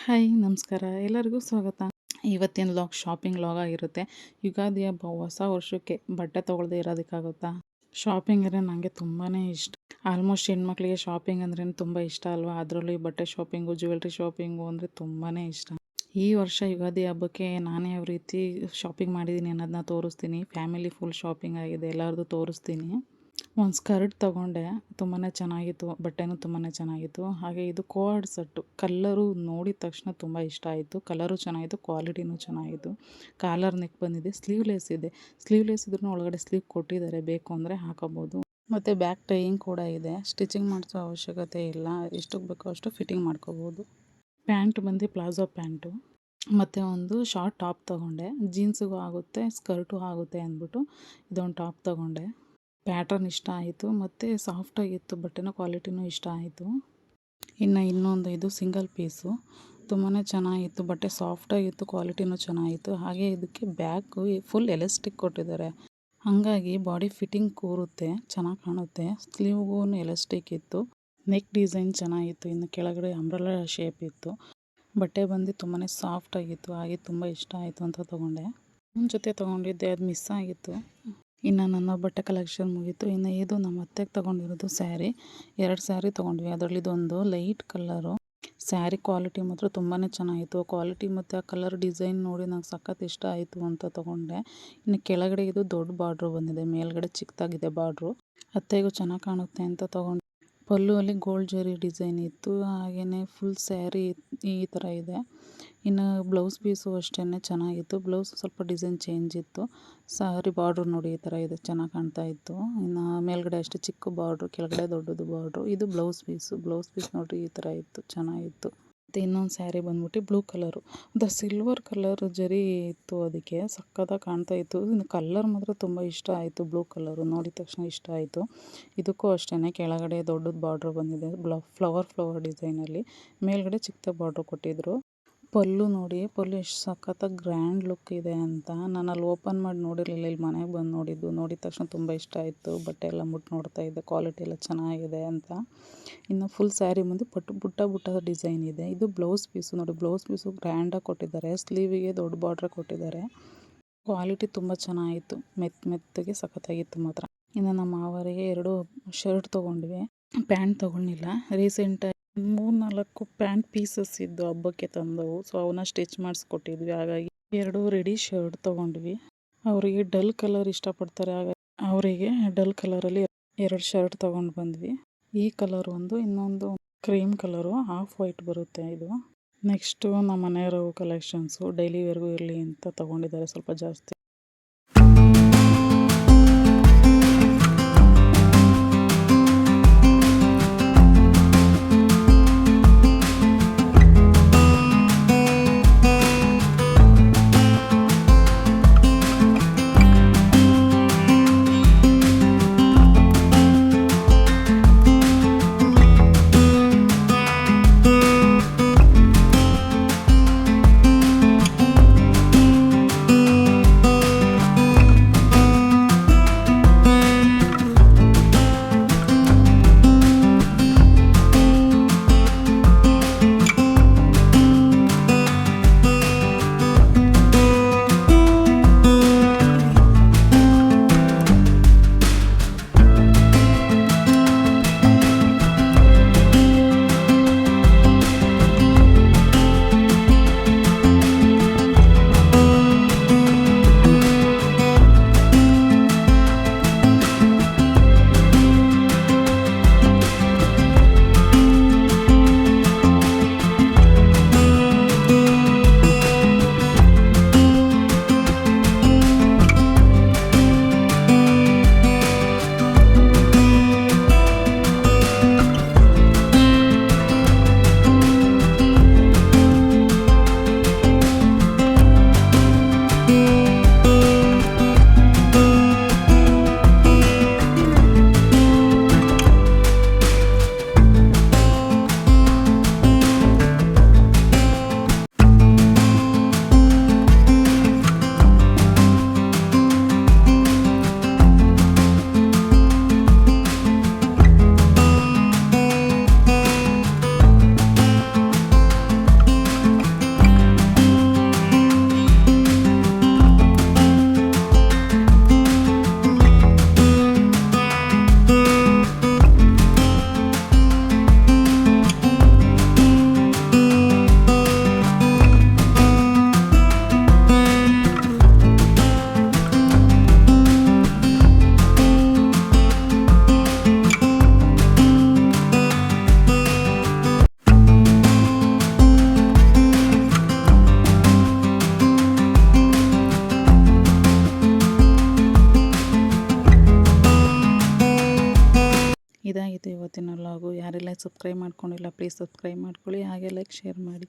Hi, ನಮಸ್ಕಾರ. ಎಲ್ಲರಿಗೂ ಸ್ವಾಗತ. ಇವತ್ತಿನ ಲಾಗ್, ಶಾಪಿಂಗ್ ಲಾಗ್ ಆಗಿರುತ್ತೆ. ಯುಗಾದಿ ಹಬ್ಬ ಹೊಸ ವರ್ಷಕ್ಕೆ ಬಟ್ಟೆ ತೊಗೊಳ್ದೆ ಇರೋದಕ್ಕಾಗುತ್ತಾ? ಶಾಪಿಂಗ್ ಅಂದರೆ ನನಗೆ ತುಂಬಾ ಇಷ್ಟ. ಆಲ್ಮೋಸ್ಟ್ ಹೆಣ್ಮಕ್ಳಿಗೆ ಶಾಪಿಂಗ್ ಅಂದ್ರೆ ತುಂಬ ಇಷ್ಟ ಅಲ್ವಾ? ಅದರಲ್ಲೂ ಈ ಬಟ್ಟೆ ಶಾಪಿಂಗು ಜ್ಯುವೆಲ್ರಿ ಶಾಪಿಂಗು ಅಂದರೆ ತುಂಬಾ ಇಷ್ಟ. ಈ ವರ್ಷ ಯುಗಾದಿ ಹಬ್ಬಕ್ಕೆ ನಾನೇ ಯಾವ ರೀತಿ ಶಾಪಿಂಗ್ ಮಾಡಿದ್ದೀನಿ ಅನ್ನೋದನ್ನ ತೋರಿಸ್ತೀನಿ. ಫ್ಯಾಮಿಲಿ ಫುಲ್ ಶಾಪಿಂಗ್ ಆಗಿದೆ. ಎಲ್ಲರದು ತೋರಿಸ್ತೀನಿ. ಒಂದು ಸ್ಕರ್ಟ್ ತೊಗೊಂಡೆ ತುಂಬಾ ಚೆನ್ನಾಗಿತ್ತು, ಬಟ್ಟೆನೂ ತುಂಬಾ ಚೆನ್ನಾಗಿತ್ತು. ಹಾಗೆ ಇದು ಕೋಆರ್ಡ್ ಸೆಟ್ಟು. ಕಲ್ಲರು ನೋಡಿದ ತಕ್ಷಣ ತುಂಬ ಇಷ್ಟ ಆಯಿತು. ಕಲರು ಚೆನ್ನಾಗಿತ್ತು, ಕ್ವಾಲಿಟಿನೂ ಚೆನ್ನಾಗಿತ್ತು. ಕಾಲರ್ ನೆಕ್ ಬಂದಿದೆ, ಸ್ಲೀವ್ಲೆಸ್ ಇದೆ. ಸ್ಲೀವ್ಲೆಸ್ ಇದ್ರೂ ಒಳಗಡೆ ಸ್ಲೀವ್ ಕೊಟ್ಟಿದ್ದಾರೆ, ಬೇಕು ಅಂದರೆ ಹಾಕೋಬೋದು. ಮತ್ತು ಬ್ಯಾಕ್ ಟೈಯಿಂಗ್ ಕೂಡ ಇದೆ. ಸ್ಟಿಚಿಂಗ್ ಮಾಡಿಸೋ ಅವಶ್ಯಕತೆ ಇಲ್ಲ. ಎಷ್ಟಕ್ಕೆ ಬೇಕೋ ಅಷ್ಟು ಫಿಟ್ಟಿಂಗ್ ಮಾಡ್ಕೋಬೋದು. ಪ್ಯಾಂಟ್ ಬಂದು ಪ್ಲಾಜೋ ಪ್ಯಾಂಟು. ಮತ್ತು ಒಂದು ಶಾರ್ಟ್ ಟಾಪ್ ತೊಗೊಂಡೆ. ಜೀನ್ಸಿಗೂ ಆಗುತ್ತೆ, ಸ್ಕರ್ಟು ಆಗುತ್ತೆ ಅಂದ್ಬಿಟ್ಟು ಇದೊಂದು ಟಾಪ್ ತೊಗೊಂಡೆ. ಪ್ಯಾಟ್ರನ್ ಇಷ್ಟ ಆಯಿತು, ಮತ್ತು ಸಾಫ್ಟಾಗಿತ್ತು ಬಟ್ಟೆನ ಕ್ವಾಲಿಟಿನೂ ಇಷ್ಟ ಆಯಿತು. ಇನ್ನು ಇನ್ನೊಂದು ಇದು ಸಿಂಗಲ್ ಪೀಸು. ತುಂಬಾ ಚೆನ್ನಾಗಿತ್ತು ಬಟ್ಟೆ ಸಾಫ್ಟಾಗಿತ್ತು ಕ್ವಾಲಿಟಿನೂ ಚೆನ್ನಾಗಿತ್ತು. ಹಾಗೆ ಇದಕ್ಕೆ ಬ್ಯಾಕು ಫುಲ್ ಎಲೆಸ್ಟಿಕ್ ಕೊಟ್ಟಿದ್ದಾರೆ. ಹಾಗಾಗಿ ಬಾಡಿ ಫಿಟ್ಟಿಂಗ್ ಕೂರುತ್ತೆ, ಚೆನ್ನಾಗಿ ಕಾಣುತ್ತೆ. ಸ್ಲೀವ್ಗೂ ಎಲೆಸ್ಟಿಕ್ ಇತ್ತು. ನೆಕ್ ಡಿಸೈನ್ ಚೆನ್ನಾಗಿತ್ತು, ಇನ್ನು ಕೆಳಗಡೆ ಅಂಬ್ರಲ ಶೇಪ್ ಇತ್ತು. ಬಟ್ಟೆ ಬಂದು ತುಂಬಾ ಸಾಫ್ಟಾಗಿತ್ತು ಹಾಗೆ ತುಂಬ ಇಷ್ಟ ಆಯಿತು ಅಂತ ತೊಗೊಂಡೆ. ನನ್ನ ಜೊತೆ ತೊಗೊಂಡಿದ್ದೆ, ಅದು ಮಿಸ್ ಆಗಿತ್ತು. ಇನ್ನು ನನ್ನ ಬಟ್ಟೆ ಕಲೆಕ್ಷನ್ ಮುಗೀತು. ಇನ್ನು ಇದು ನಮ್ಮ ಅತ್ತೆಗೆ ತೊಗೊಂಡಿರೋದು ಸ್ಯಾರಿ. ಎರಡು ಸ್ಯಾರಿ ತೊಗೊಂಡ್ವಿ. ಅದರಲ್ಲಿ ಇದೊಂದು ಲೈಟ್ ಕಲರು ಸ್ಯಾರಿ ಕ್ವಾಲಿಟಿ ಮಾತ್ರ ತುಂಬಾ ಚೆನ್ನಾಗಿತ್ತು. ಕ್ವಾಲಿಟಿ ಮತ್ತು ಆ ಕಲರ್ ಡಿಸೈನ್ ನೋಡಿ ನಂಗೆ ಸಖತ್ ಇಷ್ಟ ಆಯಿತು ಅಂತ ತೊಗೊಂಡೆ. ಇನ್ನು ಕೆಳಗಡೆ ಇದು ದೊಡ್ಡ ಬಾರ್ಡ್ರು ಬಂದಿದೆ. ಮೇಲ್ಗಡೆ ಚಿಕ್ಕದಾಗಿದೆ ಬಾರ್ಡ್ರು. ಅತ್ತೆಗೂ ಚೆನ್ನಾಗಿ ಕಾಣುತ್ತೆ ಅಂತ ತೊಗೊಂಡೆ. ಪಲ್ಲುವಲ್ಲಿ ಗೋಲ್ಡ್ ಜರಿ ಡಿಸೈನ್ ಇತ್ತು ಹಾಗೆಯೇ ಫುಲ್ ಸ್ಯಾರಿ ಈ ಥರ ಇದೆ. ಇನ್ನು ಬ್ಲೌಸ್ ಪೀಸು ಅಷ್ಟೇ ಚೆನ್ನಾಗಿತ್ತು. ಬ್ಲೌಸ್ ಸ್ವಲ್ಪ ಡಿಸೈನ್ ಚೇಂಜ್ ಇತ್ತು. ಸಾರಿ ಬಾರ್ಡ್ರ್ ನೋಡಿ ಈ ಥರ ಇದೆ, ಚೆನ್ನಾಗಿ ಕಾಣ್ತಾ ಇತ್ತು. ಇನ್ನು ಮೇಲ್ಗಡೆ ಅಷ್ಟೇ ಚಿಕ್ಕ ಬಾರ್ಡ್ರು, ಕೆಳಗಡೆ ದೊಡ್ಡದು ಬಾರ್ಡ್ರು. ಇದು ಬ್ಲೌಸ್ ಪೀಸು ಬ್ಲೌಸ್ ಪೀಸ್ ನೋಡಿರಿ ಈ ಥರ ಇತ್ತು, ಚೆನ್ನಾಗಿತ್ತು. ಮತ್ತು ಇನ್ನೊಂದು ಸ್ಯಾರಿ ಬಂದ್ಬಿಟ್ಟು ಬ್ಲೂ ಕಲರು. ಒಂಥರ ಸಿಲ್ವರ್ ಕಲರ್ ಜರಿ ಇತ್ತು ಅದಕ್ಕೆ, ಸಕ್ಕತ್ತಾಗಿ ಕಾಣ್ತಾ ಇತ್ತು. ಇನ್ನು ಕಲ್ಲರ್ ಮಾತ್ರ ತುಂಬ ಇಷ್ಟ ಆಯಿತು, ಬ್ಲೂ ಕಲರು ನೋಡಿದ ತಕ್ಷಣ ಇಷ್ಟ ಆಯಿತು. ಇದಕ್ಕೂ ಅಷ್ಟೇ ಕೆಳಗಡೆ ದೊಡ್ಡದು ಬಾರ್ಡ್ರ್ ಬಂದಿದೆ ಬ್ಲ ಫ್ಲವರ್ ಫ್ಲವರ್ ಡಿಸೈನಲ್ಲಿ ಮೇಲುಗಡೆ ಚಿಕ್ಕದಾಗಿ ಬಾರ್ಡ್ರ್ ಕೊಟ್ಟಿದ್ರು. ಪಲ್ಲು ನೋಡಿ, ಪಲ್ಲು ಎಷ್ಟು ಸಖತ್ತಾಗಿ ಗ್ರ್ಯಾಂಡ್ ಲುಕ್ ಇದೆ ಅಂತ ನಾನು ಅಲ್ಲಿ ಓಪನ್ ಮಾಡಿ ನೋಡಿರಲಿಲ್ಲ. ಇಲ್ಲಿ ಮನೆಗೆ ಬಂದು ನೋಡಿದ್ದು, ನೋಡಿದ ತಕ್ಷಣ ತುಂಬ ಇಷ್ಟ ಆಯಿತು. ಬಟ್ಟೆ ಎಲ್ಲ ಮುಟ್ಟು ನೋಡ್ತಾ ಇದ್ದೆ ಕ್ವಾಲಿಟಿ ಎಲ್ಲ ಚೆನ್ನಾಗಿದೆ ಅಂತ. ಇನ್ನು ಫುಲ್ ಸ್ಯಾರಿ ಮುಂದೆ ಪಟ್ಟು ಬುಟ್ಟ ಬುಟ್ಟ ಡಿಸೈನ್ ಇದೆ. ಇದು ಬ್ಲೌಸ್ ಪೀಸು ನೋಡಿ ಬ್ಲೌಸ್ ಪೀಸು ಗ್ರ್ಯಾಂಡಾಗಿ ಕೊಟ್ಟಿದ್ದಾರೆ. ಸ್ಲೀವಿಗೆ ದೊಡ್ಡ ಬಾರ್ಡ್ರ್ ಕೊಟ್ಟಿದ್ದಾರೆ. ಕ್ವಾಲಿಟಿ ತುಂಬ ಚೆನ್ನಾಗಿತ್ತು. ಮೆತ್ತ ಮೆತ್ತಗೆ ಸಖತ್ತಾಗಿತ್ತು ಮಾತ್ರ. ಇನ್ನು ನಮ್ಮ ಮಾವರಿಗೆ ಎರಡು ಶರ್ಟ್ ತೊಗೊಂಡ್ವಿ. ಪ್ಯಾಂಟ್ ತೊಗೊಂಡಿಲ್ಲ. ರೀಸೆಂಟಾಗಿ ಮೂರು ನಾಲ್ಕು ಪ್ಯಾಂಟ್ ಪೀಸಸ್ ಇದ್ದು ಹಬ್ಬಕ್ಕೆ ತಂದವು. ಸೊ ಅವನ್ನ ಸ್ಟಿಚ್ ಮಾಡಿಸ್ಕೊಟ್ಟಿದ್ವಿ. ಹಾಗಾಗಿ ಎರಡು ರೆಡಿ ಶರ್ಟ್ ತಗೊಂಡ್ವಿ. ಅವರಿಗೆ ಡಲ್ ಕಲರ್ ಇಷ್ಟಪಡ್ತಾರೆ. ಹಾಗಾಗಿ ಅವರಿಗೆ ಡಲ್ ಕಲರಲ್ಲಿ ಎರಡು ಶರ್ಟ್ ತಗೊಂಡ್ ಬಂದ್ವಿ. ಈ ಕಲರ್ ಒಂದು, ಇನ್ನೊಂದು ಕ್ರೀಮ್ ಕಲರು. ಹಾಫ್ ವೈಟ್ ಬರುತ್ತೆ ಇದು. ನೆಕ್ಸ್ಟು ನಮ್ಮ ಮನೆಯವರು ಕಲೆಕ್ಷನ್ಸು. ಡೈಲಿ ವೇರ್ಗೂ ಇರಲಿ ಅಂತ ತಗೊಂಡಿದ್ದಾರೆ. ಸ್ವಲ್ಪ ಜಾಸ್ತಿ. ಇದಾಗಿತ್ತು ಇವತ್ತಿನ ವ್ಲಾಗು ಯಾರೆಲ್ಲ ಸಬ್ಸ್ಕ್ರೈಬ್ ಮಾಡ್ಕೊಂಡಿಲ್ಲ ಪ್ಲೀಸ್ ಸಬ್ಸ್ಕ್ರೈಬ್ ಮಾಡ್ಕೊಳ್ಳಿ. ಹಾಗೆ ಲೈಕ್ ಶೇರ್ ಮಾಡಿ.